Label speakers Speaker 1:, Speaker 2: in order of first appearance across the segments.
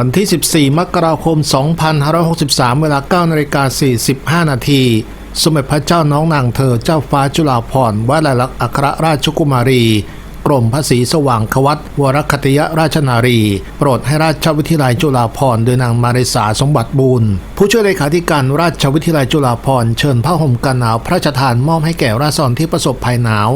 Speaker 1: วันที่ 14 มกราคม 2563 เวลา9นาฬิกา45 นาที สมเด็จพระเจ้าน้องนางเธอเจ้าฟ้าจุฬาภรณ์วลัยลักษณ์อัครราชกุมารี กรมพระศรีสว่างควัตวรคติยราชนารี โปรดให้ราชวิทยาลัยจุฬาภรณ์โดยนางมาริสาสมบัติบูรณ์ผู้ช่วยเลขาธิการราชวิทยาลัยจุฬาภรณ์เชิญผ้าห่มกันหนาวพระราชทานมอบให้แก่ราษฎรที่ประสบภัยหนาว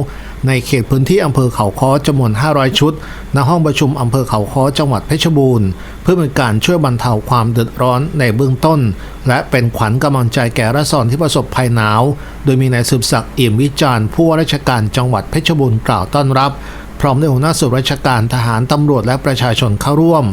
Speaker 1: ในเขตพื้นที่อำเภอเขาค้อจำนวน 500 ชุด ณ ห้องประชุมอำเภอเขาค้อจังหวัดเพชรบูรณ์ เพื่อเป็นการช่วยบรรเทาความเดือดร้อนในเบื้องต้น และเป็นขวัญกำลังใจแก่ราษฎรที่ประสบภัยหนาว โดยมีนายสืบศักดิ์เอี่ยมวิจารณ์ผู้ว่าราชการจังหวัดเพชรบูรณ์กล่าวต้อนรับ พร้อมด้วยหัวหน้าส่วนราชการทหารตำรวจและประชาชนเข้าร่วม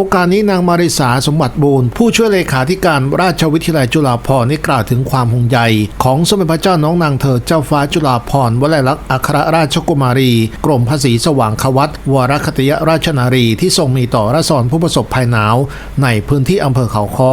Speaker 1: โอกาสนี้นางมาริสาสมบัติบูรณ์ผู้ช่วยเลขาธิการราชวิทยาลัยจุฬาภรณ์ได้กล่าวถึงความห่วงใยของสมเด็จพระเจ้าน้องนางเธอเจ้าฟ้าจุฬาภรณ์วลัยลักษณ์อัครราชกุมารี กรมภาษีสว่างควัตวรคติยราชนารีที่ทรงมีต่อราษฎรผู้ประสบภัยหนาว ในพื้นที่อำเภอเขาค้อ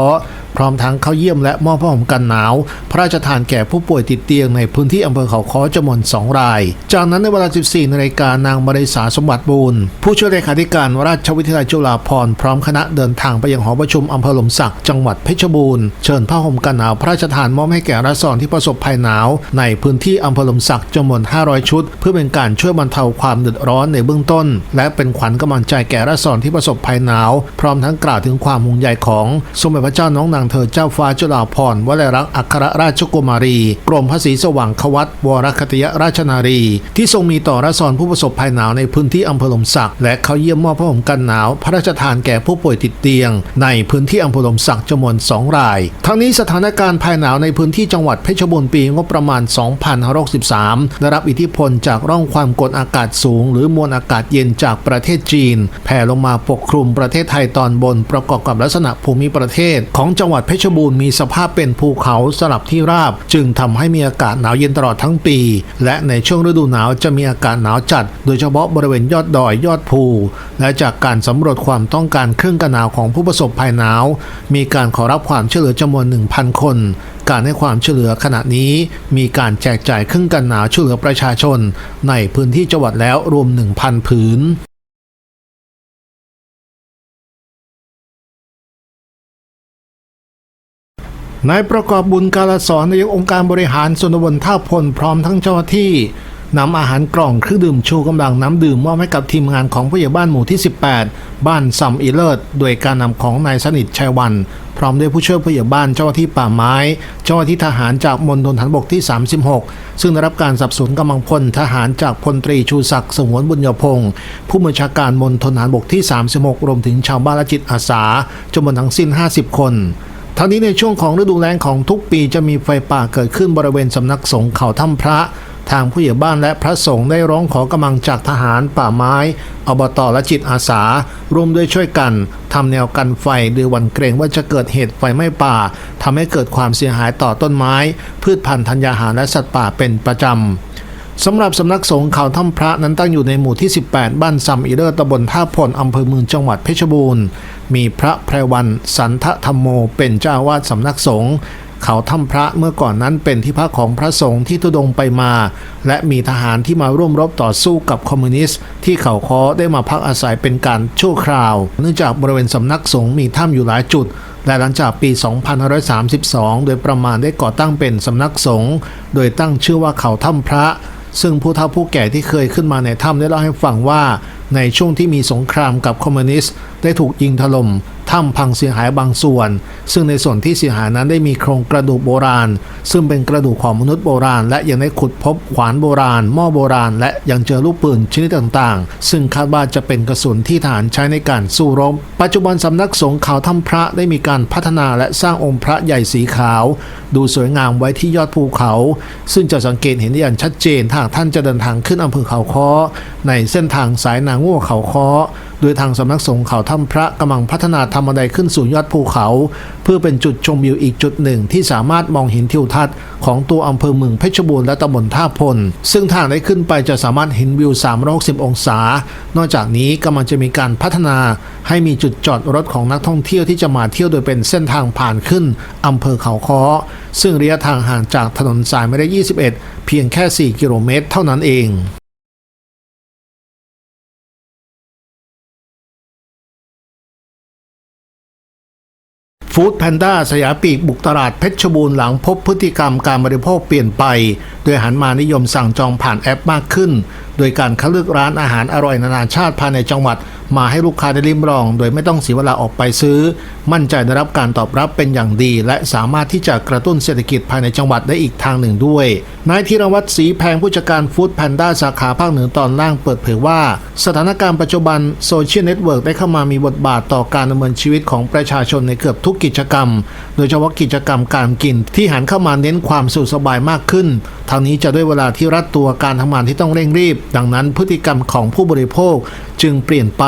Speaker 1: พร้อมทั้งเข้าเยี่ยมและมอบผ้าห่มกันหนาว พระราชทานแก่ผู้ป่วยติดเตียงในพื้นที่อำเภอเขาค้อจำนวน2ราย จากนั้นในเวลา 14นาฬิกานางมริสาสมบัติบูรณ์ผู้ช่วยเลขาธิการราชวิทยาลัยจุฬาภรณ์พร้อมคณะเดินทางไปยังหอประชุมอำเภอหลมสักจังหวัดเพชรบูรณ์เชิญผ้าห่มกันหนาวพระราชทานมอบให้แก่ราษฎรที่ประสบภัยหนาว ในพื้นที่อำเภอหลมสักจำนวน 500 ชุด เพื่อเป็นการช่วยบรรเทาความเดือดร้อนในเบื้องต้น และเป็นขวัญกำลังใจแก่ราษฎรที่ประสบภัยหนาว พร้อมทั้งกล่าวถึงความห่วงใยของสมเด็จพระเจ้าน้องนางเธอเจ้าฟ้าจุฬาภรณ์วลัยลักษณ์อัครราชกุมารี กรมพระศรีสว่างควัตวรคติยราชนารี ที่ทรงมีต่อราษฎรผู้ประสบภัยหนาวในพื้นที่อำเภอลมสักและเข้าเยี่ยมมอบผ้าห่มกันหนาว พระราชทานแก่ผู้ป่วยติดเตียง ในพื้นที่อำเภอลมสักจำนวน2ราย ทั้งนี้สถานการณ์ภัยหนาวในพื้นที่จังหวัดเพชรบูรณ์ปีงบประมาณ 2563 ได้รับอิทธิพลจากร่องความกดอากาศสูง หรือมวลอากาศเย็นจากประเทศจีน แผ่ลงมาปกคลุมประเทศไทยตอนบนประกอบกับลักษณะภูมิประเทศของจังหวัดวัดเพชรบูรณ์มีสภาพเป็นภูเขาสลับที่ราบ จึงทำให้มีอากาศหนาวเย็นตลอดทั้งปี และในช่วงฤดูหนาวจะมีอากาศหนาวจัด โดยเฉพาะบริเวณยอดดอยยอดภู และจากการสำรวจความต้องการเครื่องกันหนาวของผู้ประสบภัยหนาว มีการขอรับความช่วยเหลือจำนวน 1,000 คนการให้ความช่วยเหลือขณะนี้มีการแจกจ่ายเครื่องกันหนาวช่วยเหลือประชาชน ในพื้นที่จังหวัดแล้วรวม 1,000 ผืน นายประกอบบุญการสอนนายกองค์การบริหารส่วนตำบลท่าพลพร้อมทั้งเจ้าหน้าที่นำอาหารกล่องเครื่องดื่มชูกำลังน้ำดื่มมอบให้กับทีมงานของผู้ใหญ่บ้านหมู่ที่ 18 บ้านซัมอีเลิศโดยการนำของนายสนิทชัยวัน พร้อมด้วยผู้ช่วยผู้ใหญ่บ้านเจ้าหน้าที่ป่าไม้ เจ้าหน้าที่ทหารจากมณฑลฐานบกที่ 36 ซึ่งได้รับการสับสนุนกำลังพลทหารจากพลตรีชูศักดิ์สงวนบุญยพงศ์ผู้บัญชาการมณฑลฐานบกที่ 36 รวมถึงชาวบ้านและจิตอาสาจำนวนทั้งสิ้น 50 คน ทั้งนี้ในช่วงของฤดูแล้งของทุกปีจะมีไฟป่าเกิดขึ้นบริเวณสำนักสงฆ์เขาถ้ำพระ ทางผู้ใหญ่บ้านและพระสงฆ์ได้ร้องขอกำลังจากทหารป่าไม้ อบตและจิตอาสา ร่วมด้วยช่วยกันทำแนวกันไฟโดยวันเกรงว่าจะเกิดเหตุไฟไหม้ป่าทำให้เกิดความเสียหายต่อต้นไม้ พืชพันธุ์ธัญญาหารและสัตว์ป่าเป็นประจำสำหรับสำนักสงฆ์เขาถ้ำพระนั้นตั้งอยู่ในหมู่ที่ 18 บ้านซัมอีเลอร์ตำบลท่าพลอำเภอเมืองจังหวัดเพชรบูรณ์ มีพระไพรวันสันทธรรมโมเป็นเจ้าวาดสำนักสงฆ์เขาถ้ำพระเมื่อก่อนนั้นเป็นที่พักของพระสงฆ์ที่ทุดงไปมา และมีทหารที่มาร่วมรบต่อสู้กับคอมมิวนิสต์ ที่เขาคอได้มาพักอาศัยเป็นการชั่วคราว เนื่องจากบริเวณสำนักสงฆ์มีถ้ำอยู่หลายจุด และหลังจากปี 2532 โดยประมาณได้ก่อตั้งเป็นสำนักสงฆ์โดยตั้งชื่อว่าเขาถ้ำพระ ซึ่งผู้เฒ่าผู้แก่ที่เคยขึ้นมาในถ้ำได้เล่าให้ฟังว่า ในช่วงที่มีสงครามกับคอมมิวนิสต์ได้ถูกยิงถล่ม ถ้ำพังเสียหายบางส่วน ซึ่งในส่วนที่เสียหายนั้นได้มีโครงกระดูกโบราณ ซึ่งเป็นกระดูกของมนุษย์โบราณ และยังได้ขุดพบขวานโบราณ หม้อโบราณ และยังเจอลูกปืนชนิดต่างๆ ซึ่งคาดว่าจะเป็นกระสุนที่ทหารใช้ในการสู้รบ ปัจจุบันสำนักสงฆ์เขาถ้ำพระได้มีการพัฒนาและสร้างองค์พระใหญ่สีขาว ดูสวยงามไว้ที่ยอดภูเขา ซึ่งจะสังเกตเห็นได้อย่างชัดเจนถ้าท่านจะเดินทางขึ้นอำเภอเขาค้อในเส้นทางสายนางง่วเขาค้อโดยทางสำนักสงฆ์เขาถ้ำพระกำลังพัฒนาทำบันไดขึ้นสู่ยอดภูเขา เพื่อเป็นจุดชมวิวอีกจุดหนึ่ง ที่สามารถมองเห็นทิวทัศน์ของตัวอำเภอเมืองเพชรบูรณ์และตำบลท่าพล ซึ่งทางได้ขึ้นไปจะสามารถเห็นวิว 360 องศา นอกจากนี้กำลังจะมีการพัฒนา ให้มีจุดจอดรถของนักท่องเที่ยวที่จะมาเที่ยวโดยเป็นเส้นทางผ่านขึ้นอำเภอเขาค้อ ซึ่งระยะทางห่างจากถนนสายไม่ได้ 21 เพียงแค่ 4 กิโลเมตร เท่านั้นเอง ฟู้ดแพนด้าสยามปีกบุกตลาดเพชรบูรณ์หลังพบพฤติกรรมการบริโภคเปลี่ยนไป โดยหันมานิยมสั่งจองผ่านแอปมากขึ้น โดยการคัดเลือกร้านอาหารอร่อยนานาชาติภายในจังหวัด มาให้ลูกค้าได้ริมลอง โดยไม่ต้องเสียเวลาออกไปซื้อ มั่นใจได้รับการตอบรับเป็นอย่างดี และสามารถที่จะกระตุ้นเศรษฐกิจภายในจังหวัดได้อีกทางหนึ่งด้วยนายธีรวัตรศรีแพงผู้จัดการฟู้ดแพนด้าสาขาภาคเหนือตอนล่างเปิดเผยว่า สถานการณ์ปัจจุบันโซเชียลเน็ตเวิร์กได้เข้ามามีบทบาทต่อการดำเนินชีวิตของประชาชนในเกือบทุกกิจกรรม โดยเฉพาะกิจกรรมการกินที่หันเข้ามาเน้นความสะดวกสบายมากขึ้นทางนี้จะด้วยเวลาที่รัดตัวการทำงานที่ต้องเร่งรีบ ดังนั้นพฤติกรรมของผู้บริโภค จึงเปลี่ยนไป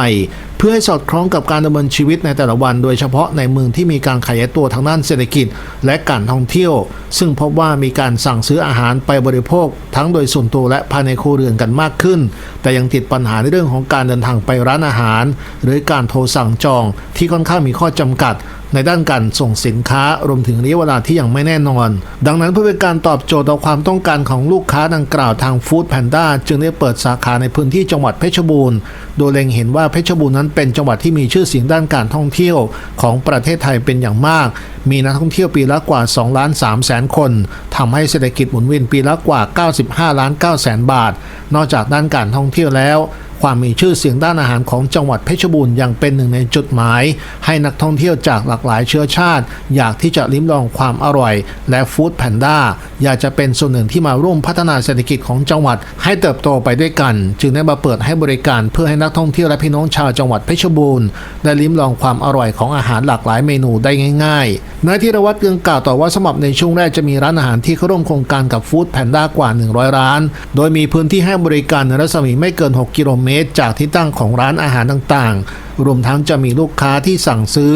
Speaker 1: เพื่อให้สอดคล้องกับการดำเนินชีวิตในแต่ละวัน โดยเฉพาะในเมืองที่มีการขยายตัวทางด้านเศรษฐกิจและการท่องเที่ยว ซึ่งพบว่ามีการสั่งซื้ออาหารไปบริโภค ทั้งโดยส่วนตัวและภายในครัวเรือนกันมากขึ้น แต่ยังติดปัญหาในเรื่องของการเดินทางไปร้านอาหาร หรือการโทรสั่งจองที่ค่อนข้างมีข้อจำกัดในด้านการส่งสินค้ารวมถึงระยะเวลาที่ยังไม่แน่นอน ดังนั้นเพื่อเป็นการตอบโจทย์ต่อความต้องการของลูกค้าดังกล่าวทางฟู้ดแพนด้าจึงได้เปิดสาขาในพื้นที่จังหวัดเพชรบูรณ์โดยเล็งเห็นว่าเพชรบูรณ์นั้นเป็นจังหวัดที่มีชื่อเสียงด้านการท่องเที่ยวของประเทศไทยเป็นอย่างมาก มีนักท่องเที่ยวปีละกว่า2ล้าน3แสนคนทำให้เศรษฐกิจหมุนเวียนปีละกว่า 95ล้าน9แสนบาท นอกจากด้านการท่องเที่ยวแล้ว ความมีชื่อเสียงด้านอาหารของจังหวัดเพชรบูรณ์ยังเป็นหนึ่งในจุดหมาย ให้นักท่องเที่ยวจากหลากหลายเชื้อชาติ อยากที่จะลิ้มลองความอร่อย และฟู้ดแพนด้าอยากจะเป็นส่วนหนึ่งที่มาร่วมพัฒนาเศรษฐกิจของจังหวัดให้เติบโตไปด้วยกัน จึงได้มาเปิดให้บริการเพื่อให้นักท่องเที่ยวและพี่น้องชาวจังหวัดเพชรบูรณ์ได้ลิ้มลองความอร่อยของอาหารหลากหลายเมนูได้ง่ายๆนายธีรวัตรยังกล่าวต่อว่าสำหรับในช่วงแรกจะมีร้านอาหารที่เข้าร่วมโครงการกับฟู้ดแพนด้ากว่า 100 ร้าน โดยมีพื้นที่ให้บริการในรัศมีไม่เกิน 6 กิโลเมตร จากที่ตั้งของร้านอาหารต่างๆ รวมทั้งจะมีลูกค้าที่สั่งซื้อ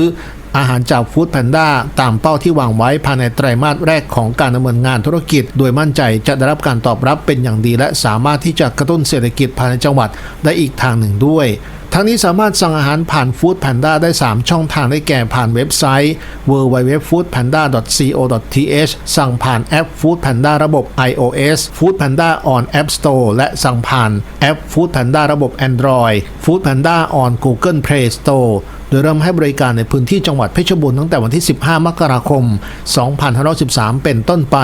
Speaker 1: อาหารจากฟู้ดแพนด้าตามเป้าที่วางไว้ภายในไตรมาสแรกของการดำเนินงานธุรกิจ โดยมั่นใจจะได้รับการตอบรับเป็นอย่างดี และสามารถที่จะกระตุ้นเศรษฐกิจภายในจังหวัดได้อีกทางหนึ่งด้วย ทั้งนี้สามารถสั่งอาหารผ่านฟู้ดแพนด้าได้ 3 ช่องทางได้แก่ผ่านเว็บไซต์ www.foodpanda.co.th สั่งผ่านแอป Food Panda ระบบ iOS Food Panda on App Store และสั่งผ่านแอป Food Panda ระบบ Android Food Panda on Google Play Store โดยเริ่มให้บริการในพื้นที่จังหวัดเพชรบูรณ์ตั้งแต่วันที่ 15 มกราคม 2513 เป็นต้นไป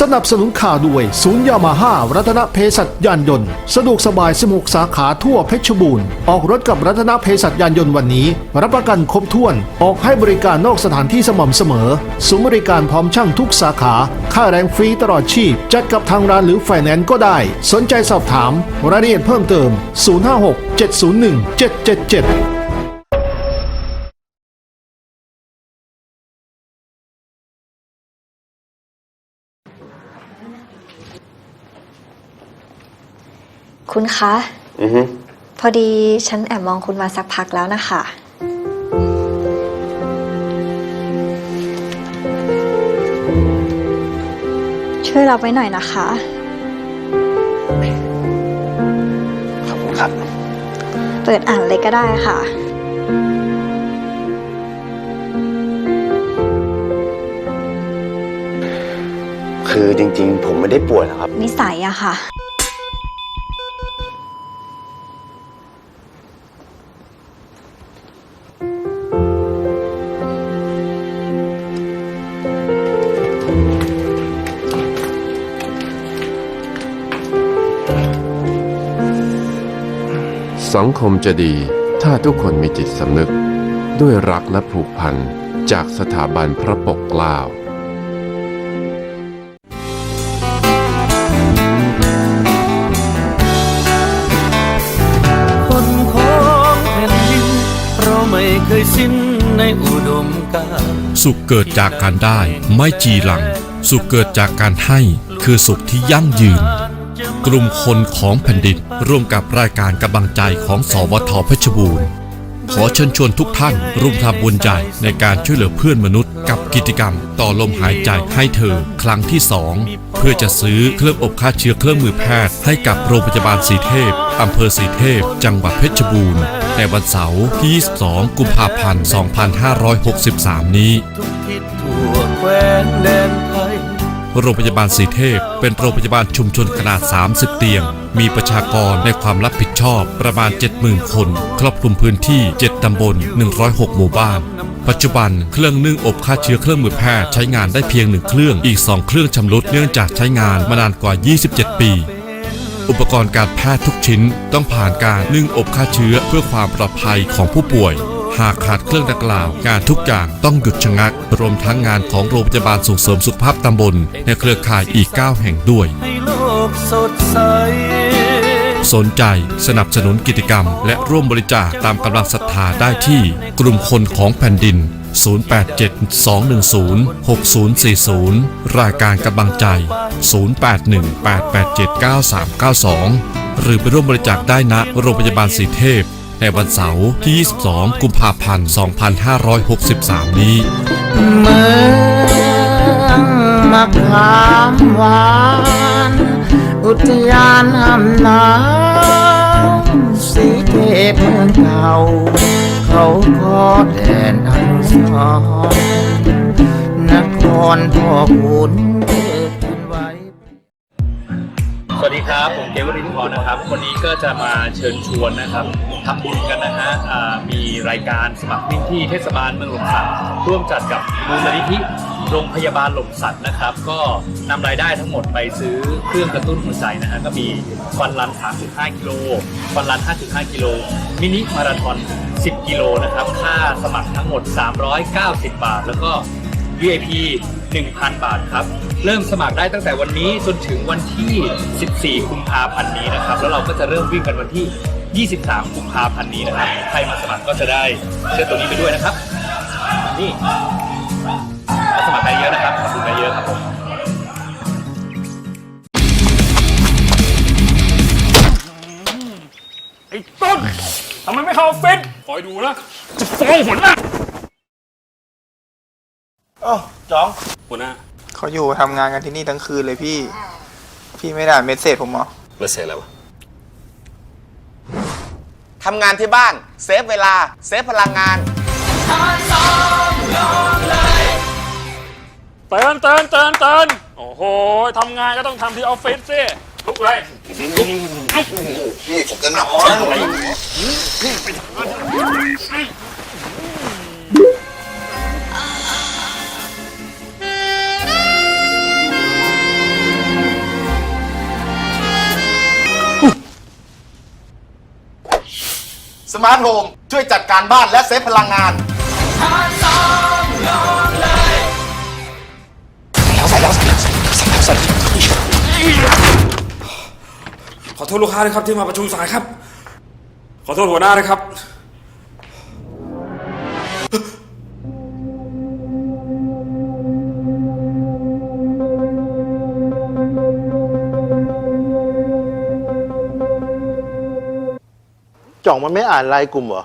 Speaker 1: สนับสนุนข่าวด้วย ศูนย์ยามาฮ่ารัตนเพศัตยานยนต์ สะดวกสบายสมุกสาขาทั่วเพชรบูรณ์ออกรถกับรัตนเพศัตยานยนต์วันนี้ รับประกันครบถ้วน ออกให้บริการนอกสถานที่สม่ำเสมอศูนย์บริการพร้อมช่างทุกสาขา ค่าแรงฟรีตลอดชีพ จัดกับทางร้านหรือไฟแนนซ์ก็ได้ สนใจสอบถาม รายละเอียดเพิ่มเติม 056 701 777
Speaker 2: คุณคะ
Speaker 3: อือฮึ
Speaker 2: พอดีฉันแอบมองคุณมาสักพักแล้วนะคะ ช่วยรับไว้หน่อยนะคะ
Speaker 3: ขอบคุณครับ
Speaker 2: เปิดอ่านเลยก็ได้ค่ะ
Speaker 3: คือจริง ๆ ผมไม่ได้ป่วยนะครับ
Speaker 2: นิสัยอะค่ะ
Speaker 4: สังคมจะดีถ้าทุกคนมีจิตสำนึก ด้วยรักและผูกพันจากสถาบันพระปกเกล้า
Speaker 5: คนของแผ่นดินเราไม่เคยสิ้นในอุดมการณ์
Speaker 6: สุขเกิดจากการได้ ไม่จีหลัง สุขเกิดจากการให้ คือสุขที่ยั่งยืน กลุ่มคนของแผ่นดินร่วมกับรายการกำลังใจของสวทเพชรบูรณ์ ขอเชิญชวนทุกท่านร่วมทำบุญใหญ่ในการช่วยเหลือเพื่อนมนุษย์ กับกิจกรรมต่อลมหายใจให้เธอ ครั้งที่2เพื่อจะซื้อเครื่องอบฆ่าเชื้อเครื่องมือแพทย์ ให้กับโรงพยาบาลสีเทพอำเภอสีเทพ จังหวัดเพชรบูรณ์ในวันเสาร์ที่ 22 กุมภาพันธ์ 2563 นี้ โรงพยาบาลสีเทพ เป็นโรงพยาบาลชุมชนขนาด 30 เตียง มีประชากรในความรับผิดชอบประมาณ 70,000 คน ครอบคลุมพื้นที่ 7 ตำบล 106 หมู่บ้าน ปัจจุบันเครื่องนึ่งอบฆ่าเชื้อเครื่องมือแพทย์ใช้งานได้เพียงหนึ่งเครื่อง อีก 2 เครื่องชำรุดเนื่องจากใช้งานมานานกว่า 27 ปีอุปกรณ์การแพทย์ทุกชิ้นต้องผ่านการนึ่งอบฆ่าเชื้อเพื่อความปลอดภัยของผู้ป่วย หากขาดเครื่องดังกล่าวงานทุกอย่างต้องหยุดชะงัก รวมทั้งงานของโรงพยาบาลส่งเสริมสุขภาพตำบล ในเครือข่ายอีก 9 แห่งด้วย
Speaker 5: ให้โลกสดใส
Speaker 6: สนใจสนับสนุนกิจกรรม และร่วมบริจาคตามกำลังศรัทธาได้ที่ กลุ่มคนของแผ่นดิน 087-210-6040 รายการกำลังใจ 0818879392 หรือไปร่วมบริจาคได้ณโรงพยาบาลสีเทพ ในวันเสาร์ที่ 22 กุมภาพันธ์ 2563 นี้
Speaker 7: เมืองมะขามหวาน อุทยานหำน้ำสีเทพเมืองเก่า เขาขอแดนอนุสรณ์นครพ่อขุนเวั
Speaker 8: สดีครับ ผมเกวรินทร์พรนะครับ วันนี้ก็จะมาเชิญชวนนะครับทำบุญกันนะฮะมีรายการสมัครวิ่งที่เทศบาลเมืองหล่มสักร่วมจัดกับมูลนิธิโรงพยาบาลหล่มสักนะครับ ก็นำรายได้ทั้งหมดไปซื้อเครื่องกระตุ้นหัวใจนะฮะก็มีฟันรัน 3.5 กิโลฟันรัน 5.5 กิโลมินิมาราธอน 10 กิโลนะครับ ค่าสมัครทั้งหมด 390 บาท แล้วก็ VIP 1,000 บาทครับ เริ่มสมัครได้ตั้งแต่วันนี้จนถึงวันที่ 14 กุมภาพันธ์นี้นะครับ แล้วเราก็จะเริ่มวิ่งกันวันที่ 23 กุมภาพันธ์นี้นะครับ ใครมาสมัครก็จะได้เสื้อตัวนี้ไปด้วยนะครับ นี่มาสมัครกันเยอะนะครับขอบคุณกันเยอะครับผม
Speaker 9: ไอ้ต้นทำไมไม่เข้าออฟฟิศคอยดูนะจะฟ้องหัวหน้า
Speaker 3: อ้าวจ้อง
Speaker 9: หัวหน้า
Speaker 10: เขาอยู่ทำงานกันที่นี่ทั้งคืนเลยพี่ พี่ไม่ได้อ่านเมสเซจผมเหรอ
Speaker 9: เมื่อเสร็จแล้ววะ
Speaker 7: ทำงานที่บ้าน เซฟเวลา เซฟพลังงาน
Speaker 9: เตือนเตือนเตือนเตือนโอ้โหทำงานก็ต้องทำที่ออฟฟิศสิลุกเลย
Speaker 3: พี่ผมจะนอน
Speaker 7: สมาร์ทโฮมช่วยจัดการบ้านและเซฟพลังงาน
Speaker 9: ขอโทษลูกค้าด้วยครับที่มาประชุมสายครับ ขอโทษหัวหน้าด้วยครับ
Speaker 3: จ่องมันไม่อ่านไลน์กลุ่มเหรอ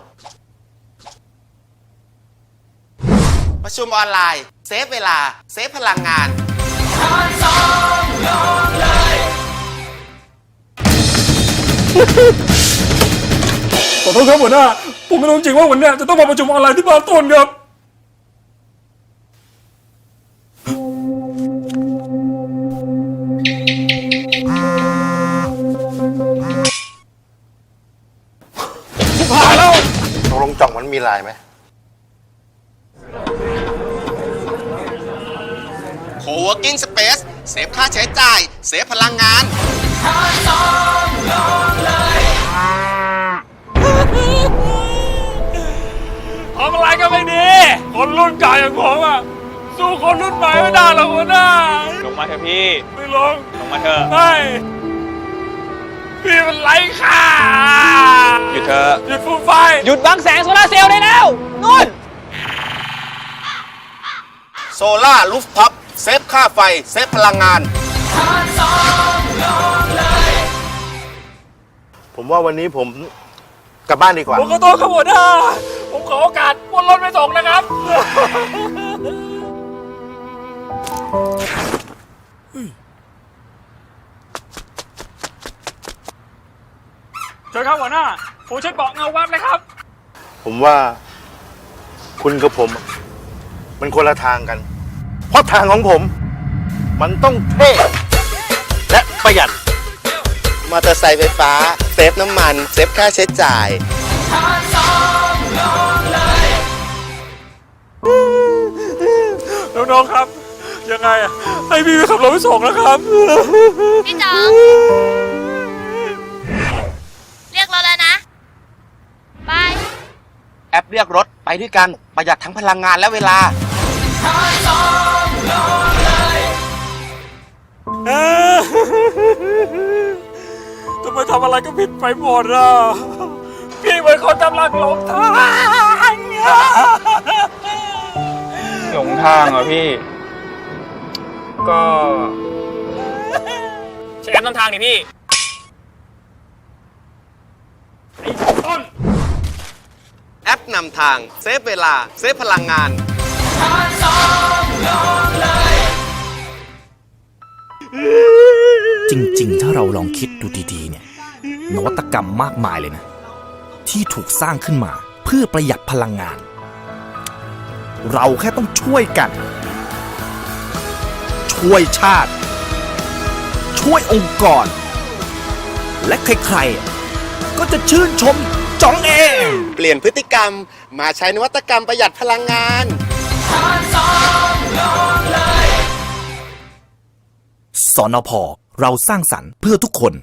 Speaker 7: ประชุมออนไลน์ เซฟเวลา เซฟพลังงาน
Speaker 9: ขอโทษครับหัวหน้า ผมไม่รู้จริงว่าวันเนี้ยจะต้องมาประชุมออนไลน์ที่บ้านต้นครับ
Speaker 3: กลงจ่องมันมีไลน์ไหม
Speaker 7: Co-working Space เซฟค่าใช้จ่าย เซฟพลังงาน
Speaker 9: ทำอะไรก็ไม่ดี คนรุ่นเก่าอย่างผมอะ สู้คนรุ่นใหม่ไม่ได้หรอกหัวหน้า
Speaker 8: ลงมาเถอะพี่
Speaker 9: ไม่ลง
Speaker 8: ลงมาเถอะ
Speaker 9: ไม่ พี่มันไร้ค่า
Speaker 8: หยุดเถอะ
Speaker 9: หยุดฟูมไฟ
Speaker 8: หยุดบังแสงโซลาร์เซลล์ได้แล้วนู่น
Speaker 7: โซล่ารูฟท็อปเซฟค่าไฟ เซฟพลังงาน
Speaker 3: ผมว่าวันนี้ผมกลับบ้านดีกว่า
Speaker 9: ผมขอโทษครับหัวหน้าผมขอโอกาสวนรถไปส่งนะครับ เชิ ญครับหัวหน้า ผมช่วยเกาะเงาวับเลยครับ
Speaker 3: ผมว่าคุณกับผม มันคนละทางกัน เพราะทางของผม มันต้องเท่และประหยัด
Speaker 11: มอเตอร์ไซค์ไฟฟ้า เซฟน้ำมัน เซฟค่าใช้จ่าย
Speaker 9: น้องๆครับ ยังไงอะให้พี่ไปขับรถไปส่งนะครับ
Speaker 12: พี่จอง
Speaker 11: แอปเรียกรถไปด้วยกันประหยัดทั้งพลังงานและเวลา
Speaker 9: ทำไมทำอะไรก็ผิดไปหมดอะ พี่เหมือนคนกำลังหลงทาง
Speaker 10: หลงทางเหรอพี่ ก็
Speaker 9: ใช้แอปนำทางนี่พี่
Speaker 11: แอป นำทาง เซฟเวลา เซฟพลังงาน
Speaker 13: จริง ๆ ถ้าเราลองคิดดูดีๆ เนี่ย นวัตกรรมมากมายเลยนะ ที่ถูกสร้างขึ้นมาเพื่อประหยัดพลังงาน เราแค่ต้องช่วยกัน ช่วยชาติ ช่วยองค์กร และใคร ๆ ก็จะชื่นชม จ๋องเอง
Speaker 11: เปลี่ยนพฤติกรรมมาใช้นวัตกรรมประหยัดพลังงาน
Speaker 13: สนพเราสร้างสรรค์เพื่อทุกคน